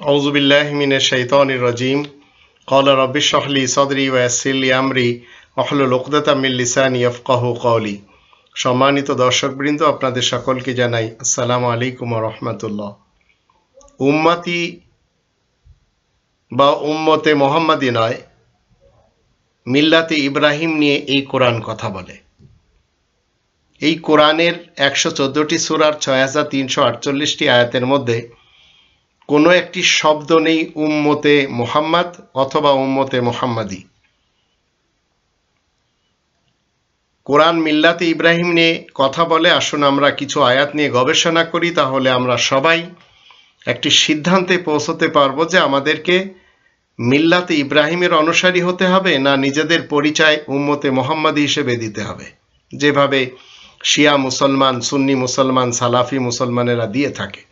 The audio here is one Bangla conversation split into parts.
أعوذ بالله من الشيطان الرجيم قال رب اشرح لي صدري ويسر لي أمري واحلل عقدة من লিসানি يفقهوا قولي সম্মানিত দর্শকবৃন্দ আপনাদের সকলকে জানাই আসসালামু আলাইকুম রহমতুল্লাহ উম্মাতি বা উম্মতে মোহাম্মদী নয় মিল্লাতে ইব্রাহিম নিয়ে এই কোরআন কথা বলে এই কোরআনের একশো চোদ্দটি সুরার ছয় হাজার তিনশো আটচল্লিশটি আয়াতের মধ্যে কোনো একটি শব্দ নেই উম্মতে মোহাম্মদ অথবা উম্মতে মোহাম্মদী। কোরআন মিল্লাতে ইব্রাহিম নিয়ে কথা বলে, আসুন আমরা কিছু আয়াত নিয়ে গবেষণা করি, তাহলে আমরা সবাই একটি সিদ্ধান্তে পৌঁছতে পারব যে আমাদেরকে মিল্লাতে ইব্রাহিমের অনুসারী হতে হবে না নিজেদের পরিচয় উম্মতে মোহাম্মদী হিসেবে দিতে হবে। যেভাবে শিয়া মুসলমান, সুন্নি মুসলমান, সালাফি মুসলমানেরা দিয়ে থাকে।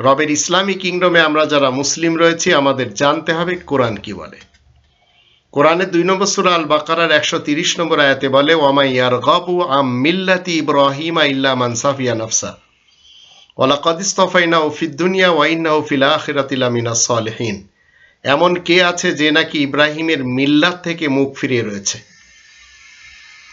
রবের ইসলামী কিংডমে আমরা যারা মুসলিম রয়েছি, আমাদের জানতে হবে কোরআন কি বলে। কোরআনের দুই নম্বর সুরা আল বাকারার একশো তিরিশ নম্বর আয়াতে বলে, ওয়ামাই ইয়ার গবু আম মিল্লাতি ইব্রাহিমা ইল্লা মানসাফিয়া নফসা। ওলা কদিস্তফাইনা ও ফিদ্দুনিয়া ওয়াইন্না ও ফিল আখিরাতিলা মিনা সলেহীন। এমন কে আছে যে নাকি ইব্রাহিমের মিল্লাত থেকে মুখ ফিরিয়ে রয়েছে?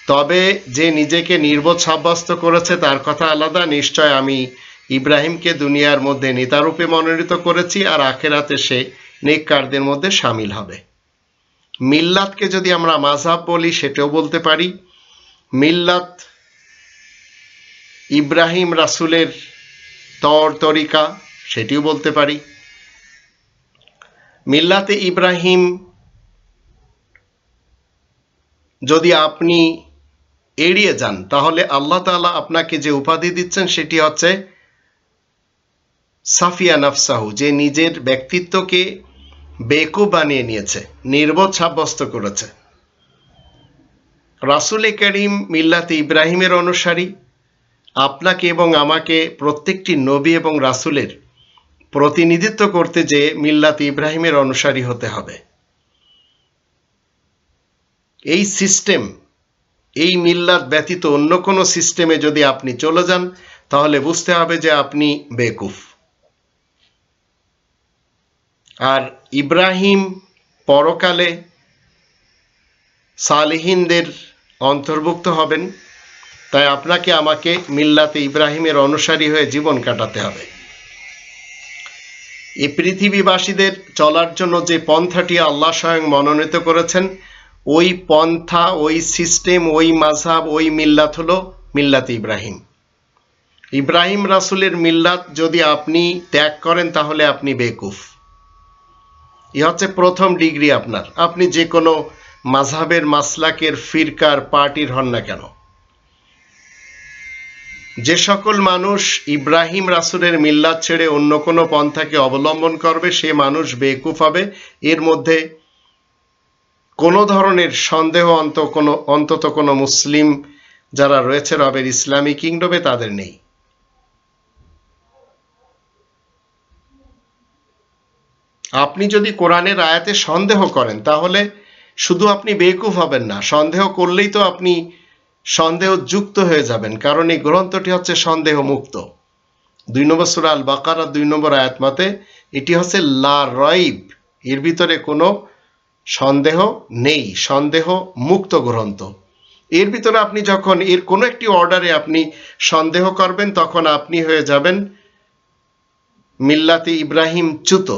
তবে যে নিজেকে নির্বোধ সাব্যস্ত করেছে, তার কথা আলাদা। নিশ্চয় আমি ইব্রাহিমকে দুনিয়ার মধ্যে নেতারূপে মনোনীত করেছি আর আখেরাতে সে নেককারদের মধ্যে সামিল হবে। মিল্লাতকে যদি আমরা মাঝহাব বলি, সেটাও বলতে পারি। মিল্লাত ইব্রাহিম রাসুলের তর তরিকা, সেটিও বলতে পারি। মিল্লাতে ইব্রাহিম যদি আপনি এড়িয়ে যান, তাহলে আল্লাহ তালা আপনাকে যে উপাধি দিচ্ছেন, সেটি হচ্ছে সাফিয়া নফসাহু, যে নিজের ব্যক্তিত্বকে বেকু বানিয়ে নিয়েছে, নির্বোধ সাব্যস্ত করেছে। রাসুল করিম মিল্লাতে ইব্রাহিমের অনুসারী, আপনাকে এবং আমাকে প্রত্যেকটি নবী এবং রাসুলের প্রতিনিধিত্ব করতে যে মিল্লাত ইব্রাহিমের অনুসারী হতে হবে। এই সিস্টেম, এই মিল্লাত ব্যতীত অন্য কোনো সিস্টেমে যদি আপনি চলে যান, তাহলে বুঝতে হবে যে আপনি বেকুফ। আর ইব্রাহিম পরকালে সালেহিনদের অন্তর্ভুক্ত হবেন, তাই আপনাকে আমাকে মিল্লাতে ইব্রাহিমের অনুসারী হয়ে জীবন কাটাতে হবে। এই পৃথিবীবাসীদের চলার জন্য যে পন্থাটি আল্লাহ স্বয়ং মনোনীত করেছেন, ওই পন্থা, ওই সিস্টেম, ওই মাঝহাব ওই মিল্লাত হলো মিল্লাত ইব্রাহিম। ইব্রাহিম রাসুলের মিল্লাত যদি আপনি ত্যাগ করেন, তাহলে আপনি বেকুফ। ই হচ্ছে প্রথম ডিগ্রি আপনার। আপনি যে কোনো মাঝহাবের মাসলাকের ফিরকার পার্টির হন না কেন। যে সকল মানুষ ইব্রাহিম রাসুলের মিল্লাত ছেড়ে অন্য কোনো পন্থাকে অবলম্বন করবে, সে মানুষ বেকুফ হবে। এর মধ্যে কোনো ধরনের সন্দেহ অন্ত কোনো অন্তত কোনো মুসলিম যারা রয়েছে রবের ইসলামী কিংডমে তাদের নেই। আপনি যদি কোরআনের আয়াতে সন্দেহ করেন, তাহলে শুধু আপনি বেকুফ হবেন না। সন্দেহ করলেই তো আপনি সন্দেহ যুক্ত হয়ে যাবেন, কারণ এই গ্রন্থটি হচ্ছে সন্দেহ মুক্ত দুই নম্বর সুরা আল বাকার আর দুই নম্বর আয়াত মতে এটি হচ্ছে লা রইব, এর ভিতরে কোনো সন্দেহ নেই সন্দেহ মুক্ত গ্রন্থ। এর ভিতরে আপনি যখন, এর কোনো একটি অর্ডারে আপনি সন্দেহ করবেন, তখন আপনি হয়ে যাবেন মিল্লাতে ইব্রাহিম চ্যুত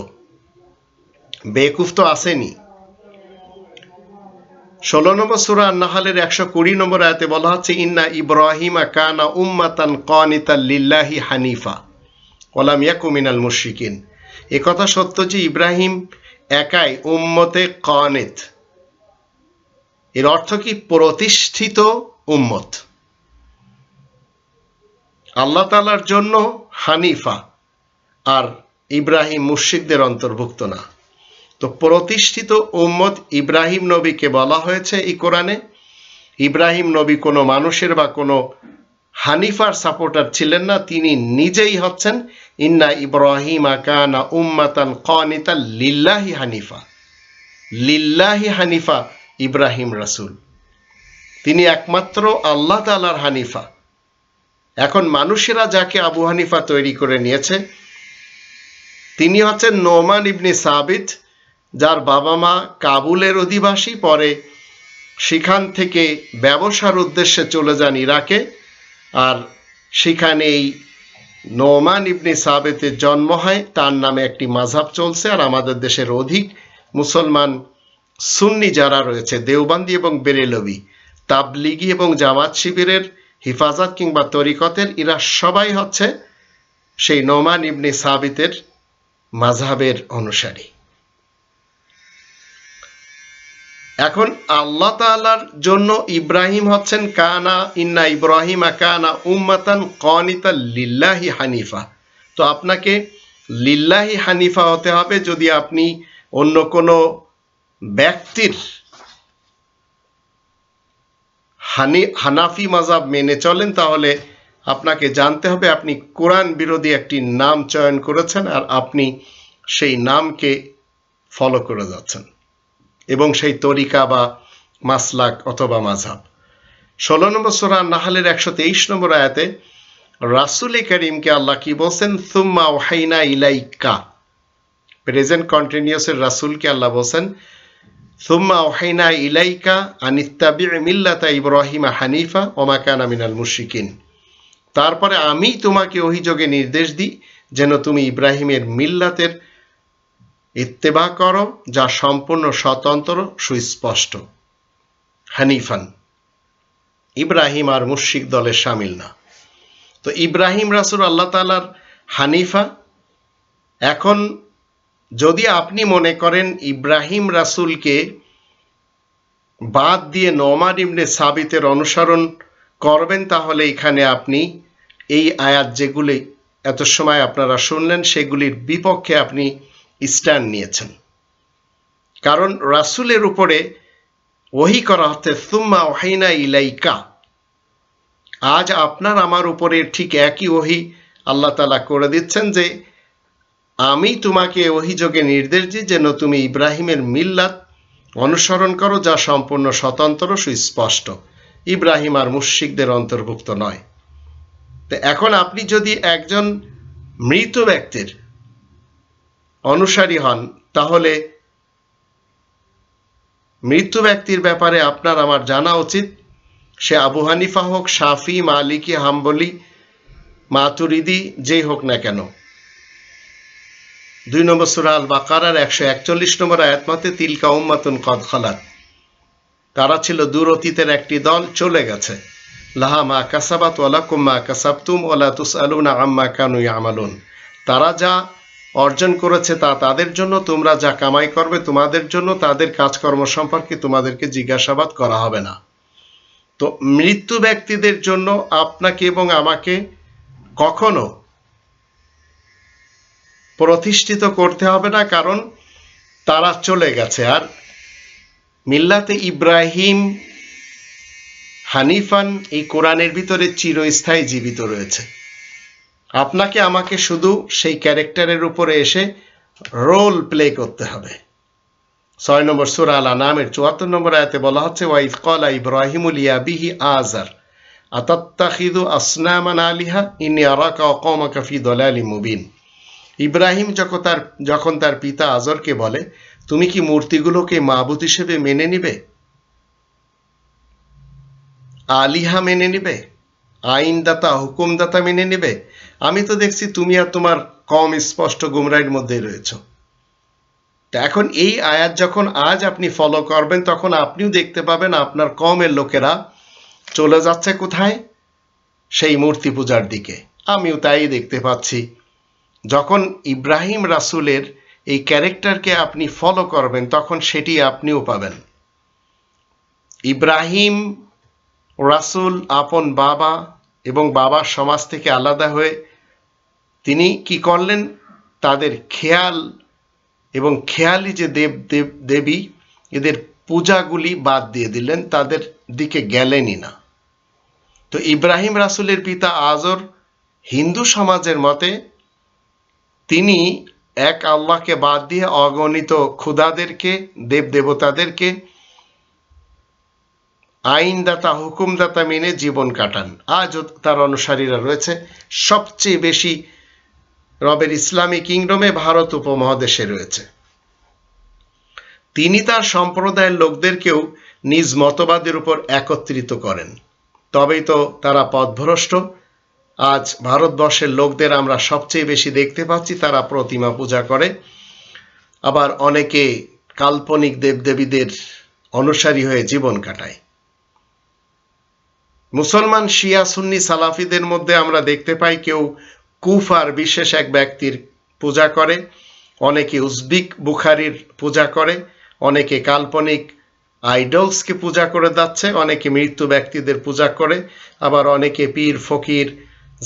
বেকুফ তো আসেনি। ষোলো নম্বর সুরা নাহালের একশো কুড়ি নম্বর আয়াতে বলা হচ্ছে, ইন্না ইব্রাহিমা কানা উম্মাতান কনিতা লিল্লাহি হানিফা ওলাম ইয়াকুমিনাল মুশরিকিন। এ কথা সত্য যে ইব্রাহিম একাই উম্মতে কনেত। এর অর্থ কি? প্রতিষ্ঠিত উম্মত। আল্লাহ তালার জন্য হানিফা আর ইব্রাহিম মুশিকদের অন্তর্ভুক্ত না। তো প্রতিষ্ঠিত উম্মত ইব্রাহিম নবীকে বলা হয়েছে এই কোরআনে। ইব্রাহিম নবী কোনো মানুষের বা কোনো হানিফার সাপোর্টার ছিলেন না, তিনি নিজেই হচ্ছেন, ইন্না ইব্রাহিম আকানা উম্মাতান কনিতা লিল্লাহি হানিফা। লিল্লাহি হানিফা ইব্রাহিম রাসুল। তিনি একমাত্র আল্লাহ তালার হানিফা। এখন মানুষেরা যাকে আবু হানিফা তৈরি করে নিয়েছে, তিনি হচ্ছেন নোমান ইবনে সাবিত যার বাবা মা কাবুলের অধিবাসী পরে সেখান থেকে ব্যবসার উদ্দেশ্যে চলে যান ইরাকে। আর সেখানে এই নোমান ইবনে সাবেতের জন্ম হয়। তার নামে একটি মাঝাব চলছে আর আমাদের দেশের অধিক মুসলমান সুন্নি যারা রয়েছে, দেওবান্দি এবং বেরেলবি, তাবলিগি এবং জামাত শিবিরের হিফাজত কিংবা তরিকতের, এরা সবাই হচ্ছে সেই নোমান ইবনে সাবিতের মাঝহাবের অনুসারী। এখন আল্লাহ তাআলার জন্য ইব্রাহিম হচ্ছেন কানা, ইন্না ইব্রাহিম কানা উম্মাতান কনিতা লিল্লাহি হানিফা। তো আপনাকে লিল্লাহি হানিফা হতে হবে যদি আপনি অন্য কোনো ব্যক্তির হানি, হানাফি মাজাব মেনে চলেন, তাহলে আপনাকে জানতে হবে আপনি কোরআন বিরোধী একটি নাম চয়ন করেছেন আর আপনি সেই নামকে ফলো করে যাচ্ছেন। এবং সেই তরিকা বা মাসলাক অথবা মাঝাব ষোলো নম্বর সোরা নাহালের একশো তেইশ নম্বর আয়াতে রাসুল করিমকে আল্লাহ কি বলছেন? সুম্মা ওহাইনা ইলাইকা প্রেজেন্ট কন্টিনিউসের রাসুলকে আল্লাহ বলছেন, সুম্মা ওহাইনা ইলাইকা আনিত্তাবি মিল্লাতা ইব্রাহিম হানিফা ওমাকানা মিনাল মুশিকিন তারপরে আমি তোমাকে অভিযোগে নির্দেশ দিই, যেন তুমি ইব্রাহিমের মিল্লাতের ইত্তেবা করো, যা সম্পূর্ণ স্বতন্ত্র, সুস্পষ্ট। হানিফান। ইব্রাহিম আর মুশিক দলের সামিল না। তো ইব্রাহিম রাসুল আল্লাহ তালার হানিফা। এখন যদি আপনি মনে করেন ইব্রাহিম রাসুলকে বাদ দিয়ে নমার ইমনে সাবিতের অনুসরণ করবেন, তাহলে এখানে আপনি এই আয়াত যেগুলি এত সময় আপনারা শুনলেন, সেগুলির বিপক্ষে আপনি স্ট্যান্ড নিয়েছেন। কারণ রাসুলের উপরে ওহি করা হচ্ছে, সুম্মা ওহাইনা ইলাইকা। আজ আপনার আমার উপরে ঠিক একই ওহি আল্লাহ তালা করে দিচ্ছেন যে, আমি তোমাকে অভিযোগে নির্দেশ দিই যেন তুমি ইব্রাহিমের মিল্লাত অনুসরণ করো, যা সম্পূর্ণ স্বতন্ত্র, সুস্পষ্ট। ইব্রাহিম আর মুশিকদের অন্তর্ভুক্ত নয়। তো এখন আপনি যদি একজন মৃত ব্যক্তির অনুসারী হন, তাহলে মৃত্যু ব্যক্তির ব্যাপারে আপনার আমার জানা উচিত। সে আবু হানিফা হোক সাফি মালিকি, হাম্বলি, মাতুরিদি, যেই হোক না কেন। দুই নম্বর সুরা আল বাকারার একশো একচল্লিশ নম্বর আয়াতমাতে, তিলকা উম্মাতুন কদ খালাত। তারা ছিল দূর অতীতের একটি দল, চলে গেছে। লাহা মা কাসাবাত ওলা কুম্মা কাসাবতুম ওলা তুস আলুনা আম্মা কানু আমালুন তারা যা অর্জন করেছে তা তাদের জন্য, তোমরা যা কামাই করবে তোমাদের জন্য, তাদের কাজকর্ম সম্পর্কে তোমাদেরকে জিজ্ঞাসাবাদ করা হবে না। তো মৃত্যু ব্যক্তিদের জন্য আপনাকে এবং আমাকে কখনো প্রতিষ্ঠিত করতে হবে না, কারণ তারা চলে গেছে। আর মিল্লাতে ইব্রাহিম হানিফান এই কোরআনের ভিতরে চিরস্থায়ী জীবিত রয়েছে। আপনাকে আমাকে শুধু সেই ক্যারেক্টারের উপরে এসে রোল প্লে করতে হবে। ছয় নম্বর সুরা আলা নামের চুয়াত্তর নম্বর আয়াতে বলা হচ্ছে ওয়াইফ কলা ইব্রাহিমুল ইয়াবিহি আজার আতাত্তাখিদু আসনামান আলিহা ইনি আরাকা অকমাকা ফি দলালি মুবিন। ইব্রাহিম যখন তার যখন তার পিতা আজরকে বলে, তুমি কি মূর্তিগুলোকে মাবুত হিসেবে মেনে নিবে? আলিহা মেনে নিবে, আইনদাতা, হুকুমদাতা মেনে নেবে আমি তো দেখছি তুমি আর তোমার কম স্পষ্ট গুমরাইয়ের মধ্যেই রয়েছ। তা এখন এই আয়াত যখন আজ আপনি ফলো করবেন, তখন আপনিও দেখতে পাবেন আপনার কমের লোকেরা চলে যাচ্ছে কোথায়? সেই মূর্তি পূজার দিকে। আমিও তাই দেখতে পাচ্ছি। যখন ইব্রাহিম রাসুলের এই ক্যারেক্টারকে আপনি ফলো করবেন, তখন সেটি আপনিও পাবেন। ইব্রাহিম রাসুল আপন বাবা এবং বাবার সমাজ থেকে আলাদা হয়ে তিনি কি করলেন? তাদের খেয়াল এবং খেয়ালি যে দেব দেব, দেবী, এদের পূজাগুলি বাদ দিয়ে দিলেন, তাদের দিকে গেলেনই না। তো ইব্রাহিম রাসুলের পিতা আজর হিন্দু সমাজের মতে তিনি এক আল্লাহকে বাদ দিয়ে অগণিত ক্ষুদাদেরকে, দেব দেবতাদেরকে, আইনদাতা, হুকুমদাতা মেনে জীবন কাটান। আজও তার অনুসারীরা রয়েছে। সবচেয়ে বেশি রবের ইসলামী কিংডমে ভারত উপমহাদেশে রয়েছে। তিনি তার সম্প্রদায়ের লোকদেরকেও নিজ মতবাদের উপর একত্রিত করেন। তবেই তো তারা পথভ্রষ্ট। আজ ভারতবর্ষের লোকদের আমরা সবচেয়ে বেশি দেখতে পাচ্ছি, তারা প্রতিমা পূজা করে। আবার অনেকে কাল্পনিক দেবদেবীদের অনুসারী হয়ে জীবন কাটায়। মুসলমান শিয়া সুন্নি সালাফিদের মধ্যে আমরা দেখতে পাই কেউ কুফার বিশেষ এক ব্যক্তির পূজা করে, অনেকে উজবিক বুখারির পূজা করে, অনেকে কাল্পনিক আইডলসকে পূজা করে যাচ্ছে, অনেকে মৃত্যু ব্যক্তিদের পূজা করে, আবার অনেকে পীর, ফকির,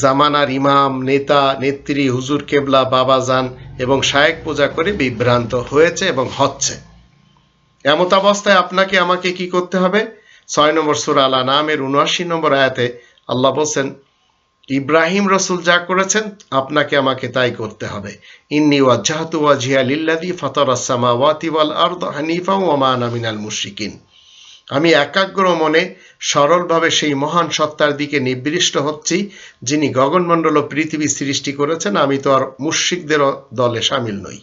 জামানার ইমাম, নেতা, নেত্রী, হুজুর, কেবলা, বাবাজান এবং শায়েক পূজা করে বিভ্রান্ত হয়েছে এবং হচ্ছে। এমত অবস্থায় আপনাকে আমাকে কি করতে হবে? ছয় নম্বর সুরা আলা নামের উনআশি নম্বর আয়াতে আল্লাহ বলছেন ইব্রাহিম রসুল যা করেছেন, আপনাকে আমাকে তাই করতে হবে। ইন্নি ওয়াজ্জাহাতু ওয়াজিয়া লিল্লাযী ফাতারাস সামাওয়াতি ওয়াল আরদ হানিফা ওয়া মা আনা মিনাল মুশরিকিন। আমি একাগ্র মনে, সরলভাবে সেই মহান সত্তার দিকে নিবৃষ্ট হচ্ছি, যিনি গগনমণ্ডল ও পৃথিবী সৃষ্টি করেছেন, আমি তো আর মুশরিকদের দলে সামিল নই।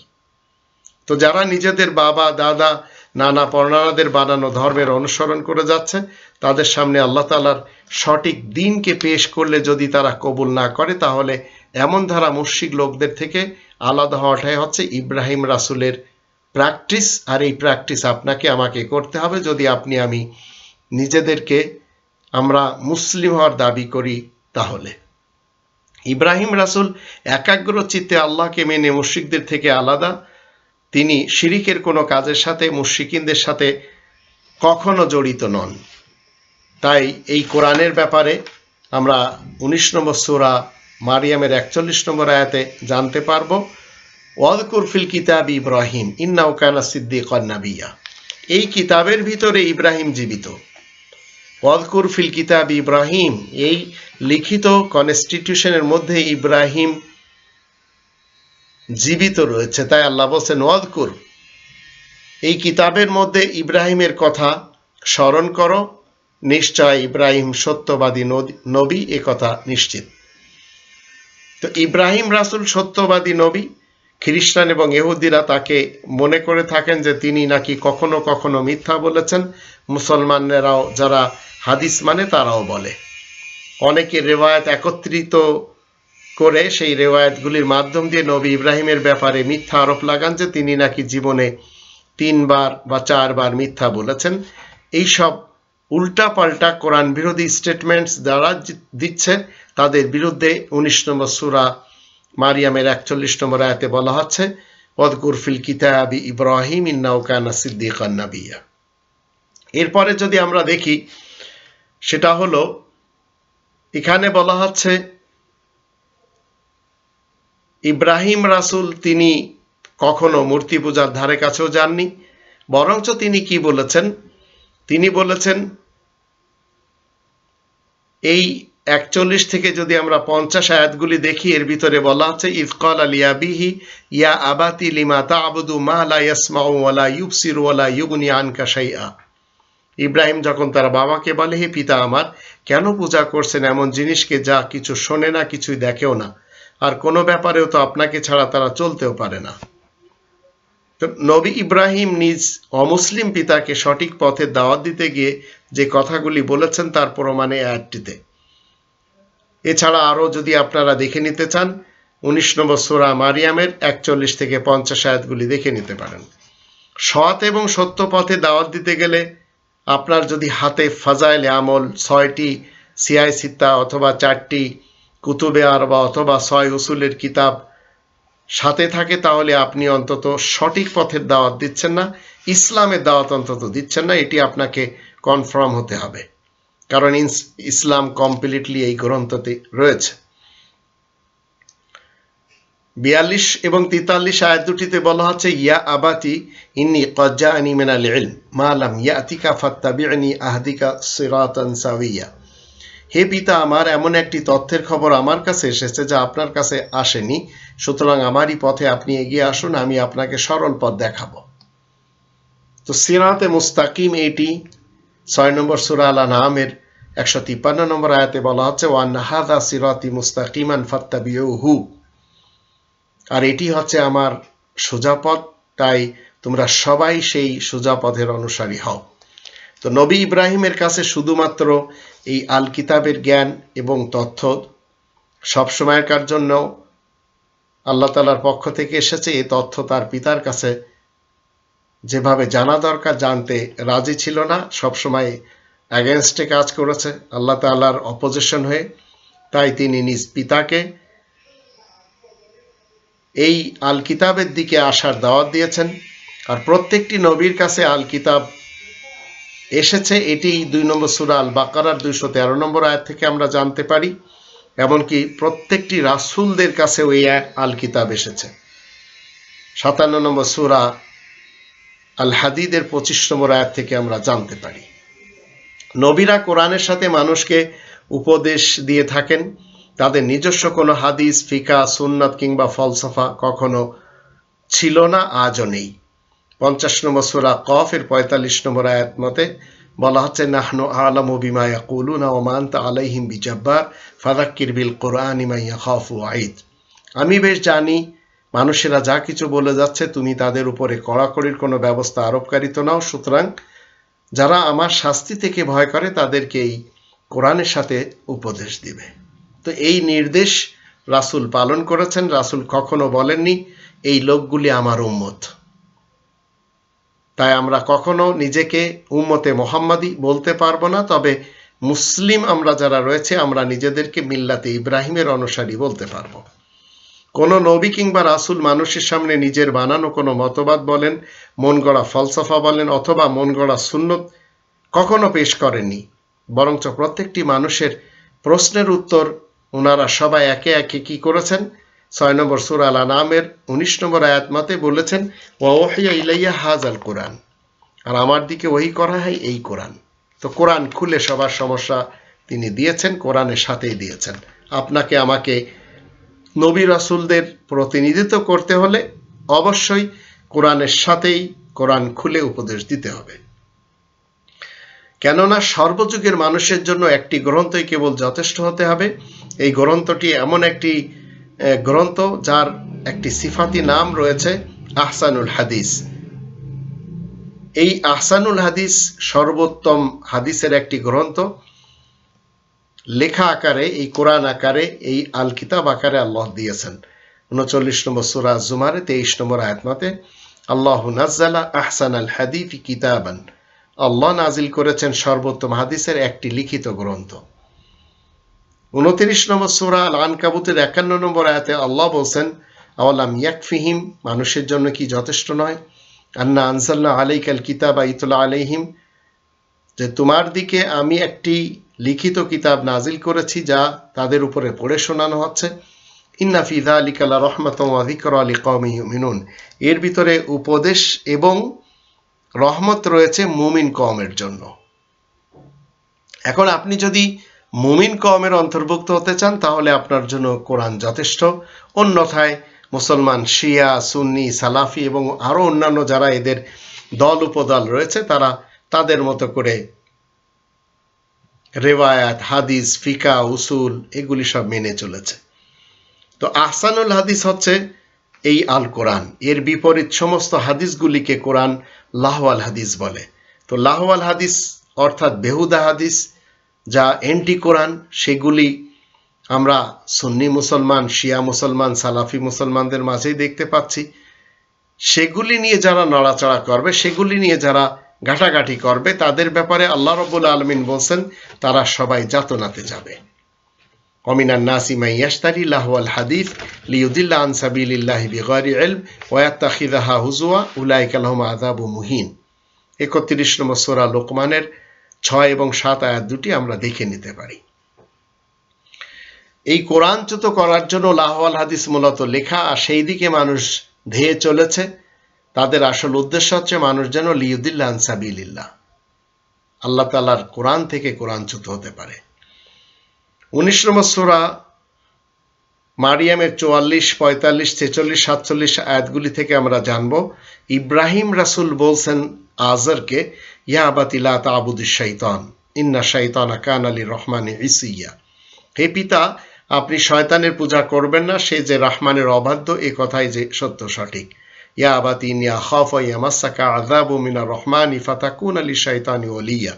তো যারা নিজেদের বাবা, দাদা নানা পর্ণানাদের বানানো ধর্মের অনুসরণ করে যাচ্ছে। তাদের সামনে আল্লাহ তালার সঠিক দিনকে পেশ করলে যদি তারা কবুল না করে, তাহলে এমন ধারা মুশিক লোকদের থেকে আলাদা হওয়াটাই হচ্ছে ইব্রাহিম রাসুলের প্র্যাকটিস। আর এই প্র্যাকটিস আপনাকে, আমাকে করতে হবে। যদি আপনি, আমি নিজেদেরকে আমরা মুসলিম হওয়ার দাবি করি, তাহলে। ইব্রাহিম রাসুল একাগ্র চিত্তে আল্লাহকে মেনে মুশিকদের থেকে আলাদা। তিনি শিরিকের কোনো কাজের সাথে মুশিকিনদের সাথে কখনো জড়িত নন। তাই এই কোরআনের ব্যাপারে আমরা উনিশ নম্বর সুরা মারিয়ামের একচল্লিশ নম্বর আয়াতে জানতে পারব ওয়াদকুর ফিল কিতাব ইব্রাহিম ইন্নাউ কানা সিদ্দিক নাবিয়া। এই কিতাবের ভিতরে ইব্রাহিম জীবিত। ওয়াদকুর ফিল কিতাব ইব্রাহিম, এই লিখিত কনস্টিটিউশনের মধ্যে ইব্রাহিম জীবিত রয়েছে, তাই আল্লাহ বলছেন, ওয়াদকুর। এই কিতাবের মধ্যে ইব্রাহিমের কথা স্মরণ করো, নিশ্চয় ইব্রাহিম সত্যবাদী নবী এ কথা নিশ্চিত। তো ইব্রাহিম রাসুল সত্যবাদী নবী, খ্রিস্টান এবং এহুদিরা তাকে মনে করে থাকেন যে তিনি নাকি কখনো কখনো মিথ্যা বলেছেন, মুসলমানেরাও যারা হাদিস মানে তারাও বলে। অনেকে রেওয়ায়ত একত্রিত করে সেই রেওয়ায়তগুলির মাধ্যম দিয়ে নবী ইব্রাহিমের ব্যাপারে মিথ্যা আরোপ লাগান যে তিনি নাকি জীবনে তিনবার বা চারবার মিথ্যা বলেছেন। এইসব উল্টা পাল্টা কোরআন বিরোধী স্টেটমেন্টস যারা দিচ্ছে তাদের বিরুদ্ধে উনিশ নম্বর সুরা মারিয়ামের একচল্লিশ নম্বর আয়াতে বলা হচ্ছে অদকুর ফিল কিতাবি ইব্রাহিম ইন্নাউকানা সিদ্দিকান নাবিয়া। এরপরে যদি আমরা দেখি, সেটা হলো, এখানে বলা হচ্ছে ইব্রাহিম রাসুল তিনি কখনো মূর্তি পূজার ধারে কাছেও যাননি, বরঞ্চ তিনি কি বলেছেন? তিনি বলেছেন, এই একচল্লিশ থেকে যদি আমরা পঞ্চাশ আয়াতগুলি দেখি, এর ভিতরে বলা আছে ইফকল আলিয়া বিহি ইয়া আবাতি লিমা তাবুদু মা লা ইয়াসমাউ ওয়ালা ইউবসির ওয়ালা ইউবনি আনকা শাইআ। ইব্রাহিম যখন তার বাবাকে বলে, হে পিতা আমার, কেন পূজা করছেন এমন জিনিসকে যা কিছু শোনে না, কিছুই দেখেও না? আর কোনো ব্যাপারেও তো আপনাকে ছাড়া তারা চলতেও পারে না। তো নবী ইব্রাহিম নিজ অমুসলিম পিতাকে সঠিক পথে দাওয়াত দিতে গিয়ে যে কথাগুলি বলেছেন তার প্রমাণে অ্যাডটিতে এছাড়া আরও যদি আপনারা দেখে নিতে চান, উনিশ নম্বর সোরা মারিয়ামের একচল্লিশ থেকে পঞ্চাশ আয়াতগুলি দেখে নিতে পারেন। সৎ এবং সত্য পথে দাওয়াত দিতে গেলে আপনার যদি হাতে ফাজাইল আমল ছয়টি সিআই সিত্তা অথবা চারটি কুতুবে আরবা অথবা ছয় উসুলের কিতাব সাথে থাকে, তাহলে আপনি অন্তত সঠিক পথের দাওয়াত দিচ্ছেন না, ইসলামের দাওয়াত অন্তত দিচ্ছেন না, এটি আপনাকে কনফার্ম হতে হবে। কারণ ইসলাম কমপ্লিটলি এই গ্রন্থতে রয়েছে। বিয়াল্লিশ এবং তেতাল্লিশ আয়াত দুটিতে বলা হচ্ছে, ইয়া আবাতি ইন্নি কজ্জা আনি মেনাল মালাম ইয়াতিকা ফাত্তাবিআনি আহদিকা সিরাতান সাওয়িয়া। হে পিতা আমার, এমন একটি তথ্যের খবর আমার কাছে এসেছে যা আপনার কাছে আসেনি। সুতরাং আমারই পথে আপনি এগিয়ে আসুন, আমি আপনাকে সরল পথ দেখাবো। তো সিরাতে মুস্তাকিম এটি, ছয় নম্বর সুরা আলা নামের একশো তিপ্পান্ন নম্বর আয়াতে বলা হচ্ছে, ওয়ান হাদা সিরাতি মুস্তাকিমান ফাত্তাবিউ হু আর এটি হচ্ছে আমার সোজা পথ, তাই তোমরা সবাই সেই সোজা পথের অনুসারী হও। তো নবী ইব্রাহিমের কাছে শুধুমাত্র এই আল কিতাবের জ্ঞান এবং তথ্য সবসময়কার জন্য আল্লাহ তালার পক্ষ থেকে এসেছে, এই তথ্য তার পিতার কাছে। যেভাবে জানা দরকার, জানতে রাজি ছিল না, সবসময় অ্যাগেনস্টে কাজ করেছে আল্লাহ তাল্লার অপোজিশন হয়ে। তাই তিনি নিজ পিতাকে এই আল কিতাবের দিকে আসার দাওয়াত দিয়েছেন। আর প্রত্যেকটি নবীর কাছে আল কিতাব এসেছে এটি দুই নম্বর সুরা আল বাকারার দুইশো তেরো নম্বর আয়াত থেকে আমরা জানতে পারি। এমনকি প্রত্যেকটি রাসুলদের কাছে ওই আল কিতাব এসেছে। সাতান্ন নম্বর সুরা আল হাদিদের পঁচিশ নম্বর আয়াত থেকে আমরা জানতে পারি। নবীরা কোরআনের সাথে মানুষকে উপদেশ দিয়ে থাকেন। তাদের নিজস্ব কোনো হাদিস, ফিকা, সুন্নাত কিংবা ফলসফা কখনো ছিল না, আজও নেই। পঞ্চাশ নম্বর সুরা কফের পঁয়তাল্লিশ নম্বর আয়াত মতে বলা হচ্ছে, নাহনু আলম বিমা ইয়াকুলুনা ওমান তা আলাইহিম বিজাব্বার ফাদাক্কির বিল কোরআন ইমাইয়া খফু আইদ আমি বেশ জানি, মানুষেরা যা কিছু বলে যাচ্ছে, তুমি তাদের উপরে কড়াকড়ির কোনো ব্যবস্থা আরোপকারী তো নাও। সুতরাং যারা আমার শাস্তি থেকে ভয় করে, তাদেরকে এই কোরআনের সাথে উপদেশ দিবে। তো এই নির্দেশ রাসুল পালন করেছেন। রাসুল কখনো বলেননি, এই লোকগুলি আমার উম্মত। তাই আমরা কখনো নিজেকে উম্মতে মোহাম্মদী বলতে পারব না, তবে মুসলিম আমরা যারা রয়েছে, আমরা নিজেদেরকে মিল্লাতে ইব্রাহিমের অনুসারী বলতে পারব। কোনো নবী কিংবা রাসুল মানুষের সামনে নিজের বানানো কোনো মতবাদ বলেন, মন গড়া ফলসফা বলেন, অথবা মন গড়া সুন্নত কখনো পেশ করেননি। বরঞ্চ প্রত্যেকটি মানুষের প্রশ্নের উত্তর ওনারা সবাই একে একে কি করেছেন? ছয় নম্বর সুর আল আনামের উনিশ নম্বর আয়াত মতে বলেছেন ওয়াহিয়া ইলাইয়া হাজ আল কোরআন। আর আমার দিকে ওই করা হয় এই কোরআন। তো কোরআন খুলে সবার সমস্যা তিনি দিয়েছেন, কোরআনের সাথেই দিয়েছেন। আপনাকে, আমাকে নবী রাসুলদের প্রতিনিধিত্ব করতে হলে অবশ্যই কোরআনের সাথেই কোরআন খুলে উপদেশ দিতে হবে। কেননা সর্বযুগের মানুষের জন্য একটি গ্রন্থই কেবল যথেষ্ট হতে হবে। এই গ্রন্থটি এমন একটি গ্রন্থ যার একটি সিফাতি নাম রয়েছে আহসানুল হাদিস। এই আহসানুল হাদিস সর্বোত্তম হাদিসের একটি গ্রন্থ। লেখা আকারে, এই কোরআন আকারে, এই আল কিতাব আকারে আল্লাহ দিয়েছেন। উনচল্লিশ নম্বর সুরা জুমারে, তেইশ নম্বর আয়াতমাতে, আল্লাহ নাজ্জালা আহসান আল হাদিফ কিতাবান। আল্লাহ নাজিল করেছেন সর্বোত্তম হাদিসের একটি লিখিত গ্রন্থ। উনত্রিশ নম্বর সুরা আল আনকাবুতের একান্ন নম্বর আয়াতে আল্লাহ বলছেন, আওয়ালাম ইয়াকফিহিম? মানুষের জন্য কি যথেষ্ট নয়? আন্না আনসাল্লাহ আলাইকাল কিতাব আইতুল্লাহ আলাইহিম? যে তোমার দিকে আমি একটি লিখিত কিতাব নাজিল করেছি যা তাদের উপরে পড়ে শোনানো হচ্ছে। ইন্না ফিদা আলিকাল্লা রহমত আদিকর আলী মিনুন এর ভিতরে উপদেশ এবং রহমত রয়েছে মুমিন কমের জন্য। এখন আপনি যদি মুমিন কমের অন্তর্ভুক্ত হতে চান, তাহলে আপনার জন্য কোরআন যথেষ্ট। অন্যথায় মুসলমান শিয়া, সুন্নি, সালাফি এবং আরও অন্যান্য যারা এদের দল উপদল রয়েছে, তারা তাদের মতো করে রেওয়ায়াত, হাদিস, ফিকা, উসুল এগুলি সব মেনে চলেছে। তো আহসানুল হাদিস হচ্ছে এই আল কোরআন এর বিপরীত সমস্ত হাদিসগুলিকে কোরআন লাহওয়াল হাদিস বলে। তো লাহওয়াল হাদিস অর্থাৎ বেহুদা হাদিস যা এন্টি কোরআন, সেগুলি আমরা সুন্নি মুসলমান, শিয়া মুসলমান, সালাফি মুসলমানদের মাঝেই দেখতে পাচ্ছি। সেগুলি নিয়ে যারা নড়াচড়া করবে, সেগুলি নিয়ে যারা ঘাটাঘাটি করবে, তাদের ব্যাপারে আল্লাহ রবুল আলমিন বলছেন, তারা সবাই যাতনাতে যাবে। অমিনান নাসি মাইয়াস্তারি লাহওয়াল হাদিফ লিউদিল্লা আন সাবিলিল্লাহি বিগারি ইলম ওয়াত্তাখিদাহা হুজুয়া উলাইকা লাহুম আযাবু মুহিন। একত্রিশ নম্বর সূরা লোকমানের ছয় এবং সাত আয়াত দুটি আমরা দেখে নিতে পারি। এই কোরআনচ্যুত করার জন্য লাহওয়াল হাদিস মূলত লেখা, আর সেই দিকে মানুষ ধেয়ে চলেছে। তাদের আসল উদ্দেশ্য হচ্ছে মানুষ যেন লিউদ্দিল্লা আনসাবিল্লাহ আল্লাহ তালার কোরআন থেকে কোরআনচ্যুত হতে পারে। উনিশ নম্বর সোরা মারিয়ামের চুয়াল্লিশ, পঁয়তাল্লিশ, ছেচল্লিশ, সাতচল্লিশ আয়াতগুলি থেকে আমরা জানব, ইব্রাহিম রাসুল বলছেন আজরকে ইয়াবাতিলা তাবুদ শৈতান ইন্না শৈতান কান আলী রহমান ইসিয়া। হে পিতা, আপনি শয়তানের পূজা করবেন না, সে যে রাহমানের অবাধ্য, এ কথাই যে সত্য সঠিক। ইয়া আবাতিন ইয়া খফ ইয়ামাসাকা আযাবু মিনার রহমানি ফাতাকুন আলী শয়তানি ওলিয়া।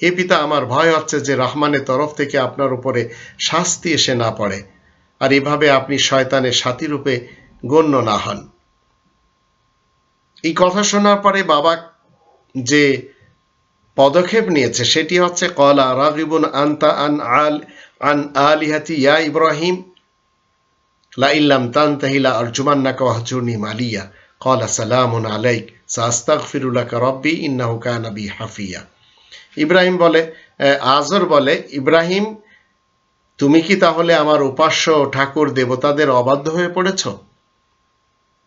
হে পিতা, আমার ভয় হচ্ছে যে রহমানের তরফ থেকে আপনার উপরে শাস্তি এসে না পড়ে, আর এভাবে আপনি শয়তানের সাথী রূপে গণ্য না হন। এই কথা শোনার পরে বাবা যে পদক্ষেপ নিয়েছে। সেটি হচ্ছে, কলা রাগিবুন আন্তা আন আল, আন আলিহাতি, ইয়া ইব্রাহিম, লা ইল্লাম তানতাহিলা আরজুমান্নাকা ওয়াহজুরনি মালিয়া। কলা সালামুন আলাইক সাস্তাগফিরুলাকা রব্বি, ইন্নাহু কানা হাফিয়া। ইব্রাহিম বলে আজর বলে, ইব্রাহিম, তুমি কি তাহলে আমার উপাস্য ঠাকুর দেবতাদের অবাধ্য হয়ে পড়েছ?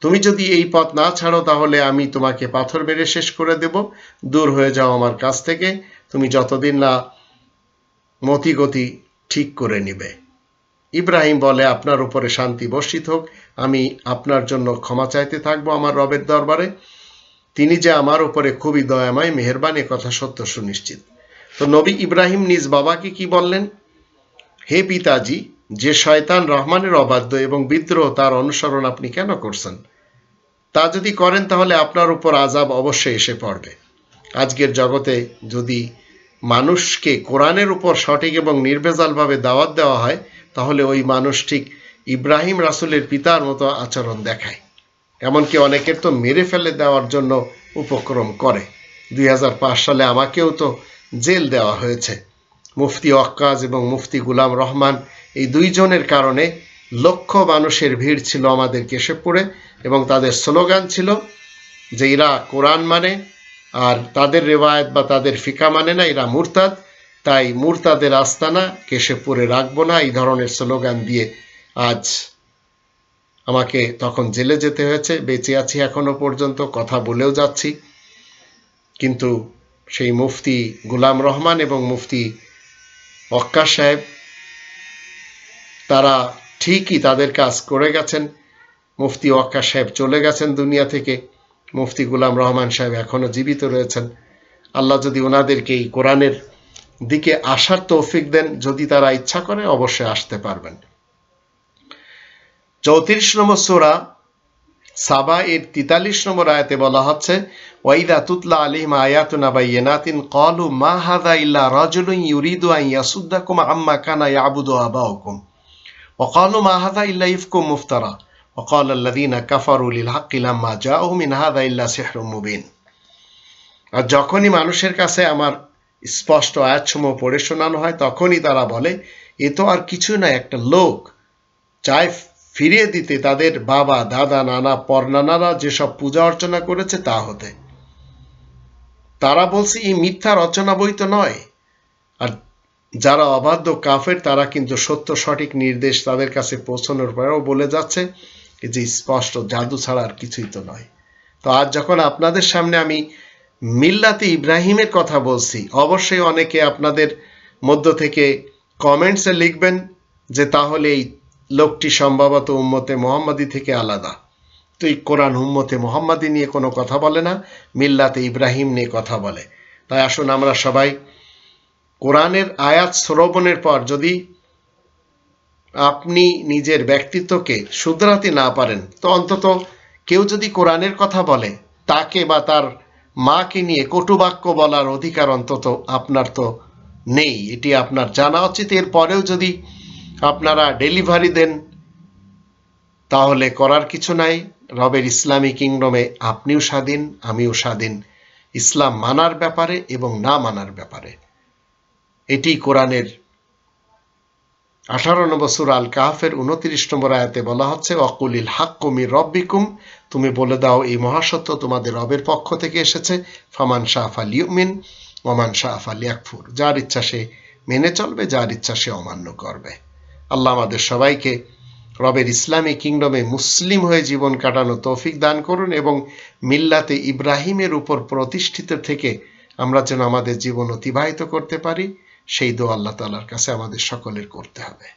তুমি যদি এই পথ না ছাড়ো, তাহলে আমি তোমাকে পাথর মেরে শেষ করে দেব। দূর হয়ে যাও আমার কাছ থেকে। তুমি যতদিন না মতিগতি ঠিক করে নিবে। ইব্রাহিম বলে, আপনার উপরে শান্তি বর্ষিত হোক। আমি আপনার জন্য ক্ষমা চাইতে থাকব আমার রবের দরবারে। তিনি যে আমার উপরে খুবই দয়াময়, মেহরবান, কথা সত্য সুনিশ্চিত। তো নবী ইব্রাহিম নিজ বাবাকে কি বললেন? হে পিতাজি, যে শয়তান রহমানের অবাধ্য এবং বিদ্রোহ তার অনুসরণ আপনি কেন করছেন? তা যদি করেন তাহলে আপনার উপর আজাব অবশ্যই এসে পড়বে। আজকের জগতে যদি মানুষকে কোরআনের উপর সঠিক এবং নির্ভেজালভাবে দাওয়াত দেওয়া হয়, তাহলে ওই মানুষ ঠিক ইব্রাহিম রাসুলের পিতার মতো আচরণ দেখায়। এমনকি অনেকের তো মেরে ফেলে দেওয়ার জন্য উপক্রম করে। দুই হাজার পাঁচ সালে আমাকেও তো জেল দেওয়া হয়েছে। মুফতি অক্কাজ এবং মুফতি গুলাম রহমান এই দুইজনের কারণে লক্ষ মানুষের ভিড় ছিল আমাদের কেশবপুরে এবং তাদের স্লোগান ছিল যে এরা কোরআন মানে আর তাদের রেওয়ায়ত বা তাদের ফিকা মানে না, এরা মুরতাদ। তাই মুরতাদের আস্তানা, কেশবপুরে রাখব না, এই ধরনের স্লোগান দিয়ে আজ আমাকে তখন জেলে যেতে হয়েছে। বেঁচে আছি এখনও পর্যন্ত, কথা বলেও যাচ্ছি। কিন্তু সেই মুফতি গুলাম রহমান এবং মুফতি অক্কা সাহেব, তারা ঠিকই তাদের কাজ করে গেছেন। মুফতি ওয়াক্কা সাহেব চলে গেছেন দুনিয়া থেকে। মুফতি গুলাম রহমান সাহেব এখনও জীবিত রয়েছেন। আল্লাহ যদি ওনাদেরকে এই কোরআনের দিকে আসার তৌফিক দেন, যদি তারা ইচ্ছা করে অবশ্যই আসতে পারবেন। চৌত্রিশ নম্বর সোরা সাবা এর তিতাল্লিশ নম্বর আয়াতে বলা হচ্ছে, ওয়াইদা তুতলা আলিম আয়াতুনা বাইয়েনাতিন কলু মা হাদা ইল্লা রাজুলুন ইউরিদু আন ইয়াসুদ্দাকুম আম্মা কানা ইয়াবুদু আবাউকুম। وقالوا ما هذا إلا إفك مفترى وقال الذين كفروا للحق لما جاءهم إن هذا إلا سحر مبين আর যখনই মানুষের কাছে আমার স্পষ্ট আয়াতসমূহ পড়ে শোনানো হয় তখনই তারা বলে এ তো আর কিছু না একটা লোক চায় ফিরিয়ে দিতে তাদের বাবা দাদা নানা পরনানারা যেসব পূজা অর্চনা করেছে তা হতে তারা বলছে এই মিথ্যা রচনা বই তো নয় আর যারা অবাধ্য কাফের, তারা কিন্তু সত্য, সঠিক নির্দেশ তাদের কাছে পৌঁছানোর পরেও বলে যাচ্ছে যে স্পষ্ট জাদু ছাড়া আর কিছুই তো নয়। তো আজ যখন আপনাদের সামনে আমি মিল্লাতে ইব্রাহিমের কথা বলছি, অবশ্যই অনেকে আপনাদের মধ্য থেকে কমেন্টসে লিখবেন যে তাহলে এই লোকটি সম্ভবত উম্মতে মোহাম্মদী থেকে আলাদা। তো এই কোরআন উম্মতে মোহাম্মদী নিয়ে কোনো কথা বলে না, মিল্লাতে ইব্রাহিম নিয়ে কথা বলে। তাই আসুন আমরা সবাই কোরআনের আয়াত শ্রবণের পর যদি আপনি নিজের ব্যক্তিত্বকে শুধরাতে না পারেন, তো অন্তত কেউ যদি কোরআনের কথা বলে, তাকে বা তার মাকে নিয়ে কটুবাক্য বলার অধিকার অন্তত আপনার তো নেই, এটি আপনার জানা উচিত। এরপরেও যদি আপনারা ডেলিভারি দেন, তাহলে করার কিছু নাই। রবের ইসলামী কিংডমে আপনিও স্বাধীন, আমিও স্বাধীন। ইসলাম মানার ব্যাপারে এবং না মানার ব্যাপারে। এটি কোরআনের আঠারো নম্বর সুর আল কাহাফের উনত্রিশ নম্বর আয়াতে বলা হচ্ছে, অকুলিল হাক্কুমি রব্বিকুম তুমি বলে দাও, এই মহাসত্য তোমাদের রবের পক্ষ থেকে এসেছে, ফামান শাহ আল ইউমিন ওমান শাহ আল ইয়াকফুর যার ইচ্ছা সে মেনে চলবে, যার ইচ্ছা সে অমান্য করবে। আল্লাহ আমাদের সবাইকে রবের ইসলামী কিংডমে মুসলিম হয়ে জীবন কাটানো তৌফিক দান করুন এবং মিল্লাতে ইব্রাহিমের উপর প্রতিষ্ঠিত থেকে আমরা যেন আমাদের জীবন অতিবাহিত করতে পারি। সেই দোয়া আল্লাহ তালার কাছে আমাদের সকলের করতে হবে।